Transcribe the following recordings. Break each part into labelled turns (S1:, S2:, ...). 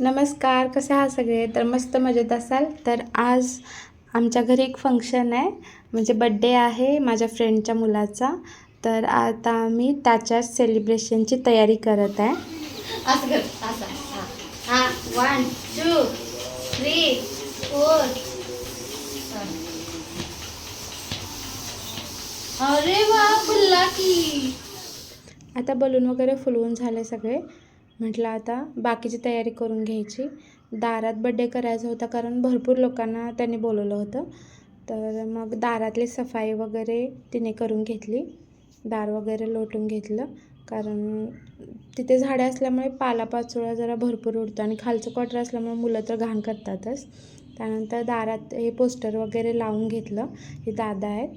S1: नमस्कार कसे आहात सगळे? तर मस्त मजेत असाल? तर आज आमच्या घरी एक फंक्शन आहे. म्हणजे बड्डे आहे माझ्या फ्रेंडच्या मुलाचा. तर आता आम्ही त्याच्या सेलिब्रेशनची तयारी करत आहे.
S2: वन टू थ्री फोर अरे वा की.
S1: आता बलून वगैरे फुलवून झाले सगळे. म्हटलं आता बाकीची तयारी करून घ्यायची. दारात बड्डे करायचा होता कारण भरपूर लोकांना त्यांनी बोलवलं होतं. तर मग दारातली सफाई वगैरे तिने करून घेतली. दार वगैरे लोटून घेतलं. कारण तिथे झाडे असल्यामुळे पालापाचोळा जरा भरपूर उडतो आणि खालचं क्वार्टर असल्यामुळे मुलं तर घाण करतातच. त्यानंतर दारात हे पोस्टर वगैरे लावून घेतलं. हे दादा आहेत.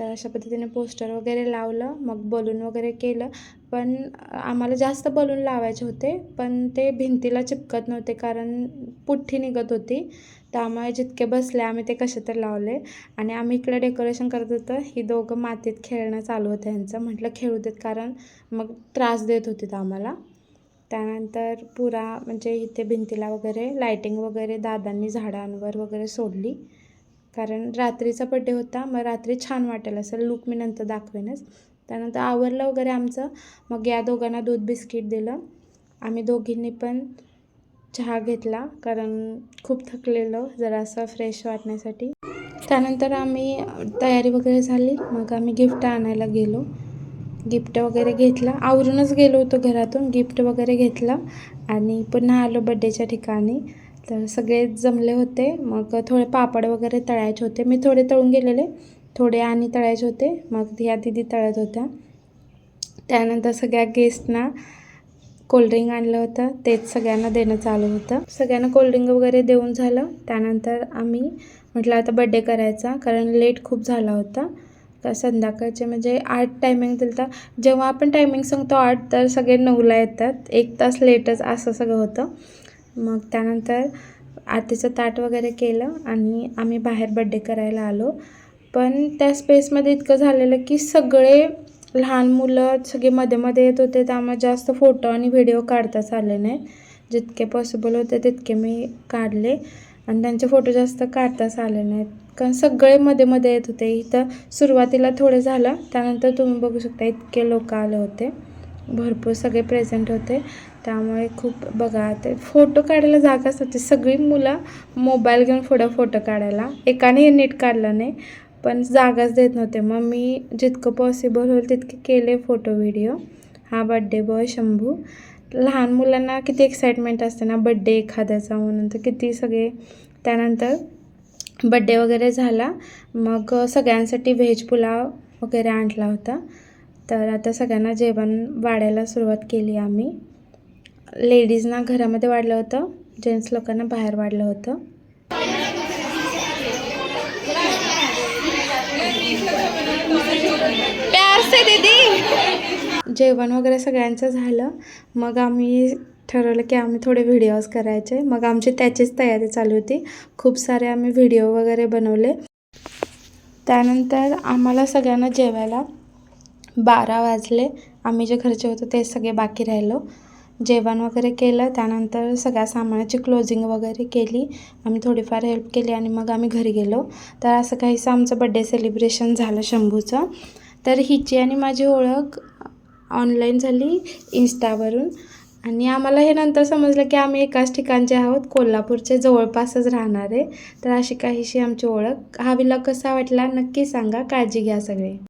S1: तर अशा पद्धतीने पोस्टर वगैरे लावलं मग बलून वगैरे केलं. पण आम्हाला जास्त बलून लावायचे होते पण ते भिंतीला चिपकत नव्हते कारण पुठ्ठी निघत होती. त्यामुळे जितके बसले आम्ही ते कसे तर लावले. आणि आम्ही इकडे डेकोरेशन करत होतं. ही दोघं मातीत खेळणं चालू होतं यांचं म्हटलं खेळू देत कारण मग त्रास देत होते आम्हाला. त्यानंतर पुरा म्हणजे इथे भिंतीला वगैरे लायटिंग वगैरे दादांनी झाडांवर वगैरे सोडली. कारण रात्रीचा बड्डे होता मग रात्री छान वाटेल असं लूक मी नंतर दाखवेनच. त्यानंतर आवरलं वगैरे आमचं मग या दोघांना दूध बिस्किट दिलं. आम्ही दोघींनी पण चहा घेतला कारण खूप थकलेलो जरासं फ्रेश वाटण्यासाठी. त्यानंतर आम्ही तयारी वगैरे झाली मग आम्ही गिफ्ट आणायला गेलो. गिफ्ट वगैरे घेतला. आवरूनच गेलो होतो घरातून गिफ्ट वगैरे घेतलं. आणि पुन्हा आलो बड्डेच्या ठिकाणी. तर सगळे जमले होते. मग थोडे पापड वगैरे तळायचे होते. मी थोडे तळून गेलेले. थोडे आणि तळायचे होते. मग ह्या दिदी तळत होत्या. त्यानंतर सगळ्या गेस्टना कोल्ड्रिंक आणलं होतं. तेच सगळ्यांना देणं चालू होतं. सगळ्यांना कोल्ड्रिंक वगैरे देऊन झालं. त्यानंतर आम्ही म्हटलं आता बड्डे करायचा. कारण लेट खूप झाला होता. तर संध्याकाळचे म्हणजे आठ टायमिंग दिलं तर जेव्हा आपण टायमिंग सांगतो आठ तर सगळे नऊला येतात. एक तास लेटच असं सगळं होतं. मग त्यानंतर आरतीचं ताट वगैरे केलं आणि आम्ही बाहेर बड्डे करायला आलो. पण त्या स्पेसमध्ये इतकं झालेलं की सगळे लहान मुलं सगळे मध्ये मध्ये येत होते. त्यामुळे जास्त फोटो आणि व्हिडिओ काढताच आले नाही. जितके पॉसिबल होते तितके मी काढले. आणि त्यांचे फोटो जास्त काढताच आले नाहीत. कारण सगळे मध्ये मध्ये येत होते. इथं सुरुवातीला थोडं झालं. त्यानंतर तुम्ही बघू शकता इतके लोक आले होते. भरपूर सगळे प्रेझेंट होते. त्यामुळे खूप बघा ते फोटो काढायला जागाच होती सगळी मुलं मोबाईल घेऊन पुढं फोटो काढायला. एकाने नीट काढला नाही पण जागाच देत नव्हते. मग मी जितकं पॉसिबल होईल तितके केले फोटो व्हिडिओ हा बड्डे बॉय शंभू. लहान मुलांना किती एक्साइटमेंट असते ना बड्डे एखाद्याचा म्हणून. तर किती सगळे त्यानंतर बड्डे वगैरे झाला. मग सगळ्यांसाठी व्हेज पुलाव वगैरे आणला होता. तर आता सगळ्यांना जेवण वाढायला सुरुवात केली आम्ही. लेडीजना घरामध्ये वाढलं होतं जेंट्स लोकांना बाहेर वाढलं होतं. जेवण वगैरे सगळ्यांचं झालं. मग आम्ही ठरवलं की आम्ही थोडे व्हिडिओज करायचे. मग आमची त्याचीच तयारी चालू होती. खूप सारे आम्ही व्हिडिओ वगैरे बनवले. त्यानंतर आम्हाला सगळ्यांना जेवायला बारा वाजले. आम्ही जे घरचे होतो ते सगळे बाकी राहिलो. जेवण वगैरे केलं त्यानंतर सगळ्या सामानाची क्लोजिंग वगैरे केली. आम्ही थोडीफार हेल्प केली आणि मग आम्ही घरी गेलो. तर असं काहीसं आमचं बड्डे सेलिब्रेशन झालं शंभूचं. तर हिची आणि माझी ओळख ऑनलाईन झाली इन्स्टावरून आणि आम्हाला हे नंतर समजलं की आम्ही एकाच ठिकाणचे आहोत कोल्हापूरचे जवळपासच राहणारे. तर अशी काहीशी आमची ओळख. हा विला कसा वाटला नक्की सांगा. काळजी घ्या सगळे.